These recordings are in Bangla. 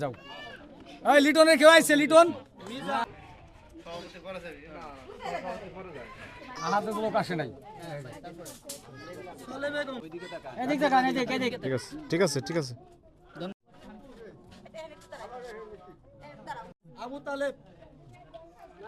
যাও। এই লিটনের কেউ আইছে লিটন? আহাতে তো লোক আসে নাই। ঠিক আছে ঠিক আছে ঠিক আছে।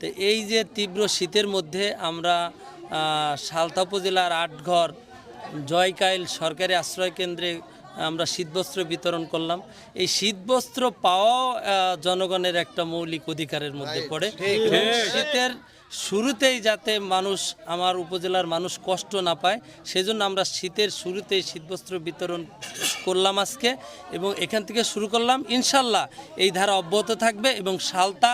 তো এই যে তীব্র শীতের মধ্যে আমরা সালতা উপজেলার আটঘর জয়কাইল সরকারি আশ্রয় কেন্দ্রে আমরা শীতবস্ত্র বিতরণ করলাম। এই শীতবস্ত্র পাওয়া জনগণের একটা মৌলিক অধিকারের মধ্যে পড়ে। শীতের শুরুতেই যাতে মানুষ আমার উপজেলার মানুষ কষ্ট না পায় সেজন্য আমরা শীতের শুরুতেই শীতবস্ত্র বিতরণ করলাম আজকে এবং এখান থেকে শুরু করলাম। ইনশাল্লাহ এই ধারা অব্যাহত থাকবে এবং সালতা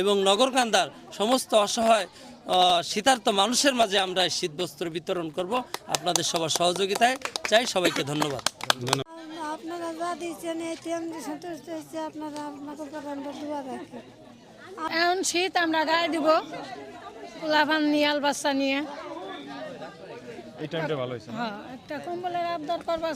এবং নগরকান্দার সমস্ত অসহায় আহ, শীতার্ত মানুষের মাঝে আমরা এই শীতবস্ত্র বিতরণ করব। আপনাদের সবার সহযোগিতায় চাই। সবাইকে ধন্যবাদ। আপনারা যা দিচ্ছেন এতে আমি সন্তুষ্ট হয়েছি আপনারা আপনাকে উপর দোয়া রাখি এখন শীত আমরা গায়ে দিব। পোলাপান নিয়ে আল বাচ্চা নিয়ে। এই টাইমটা ভালো হয়েছে হ্যাঁ একটা কম্বলের আবদার করবা।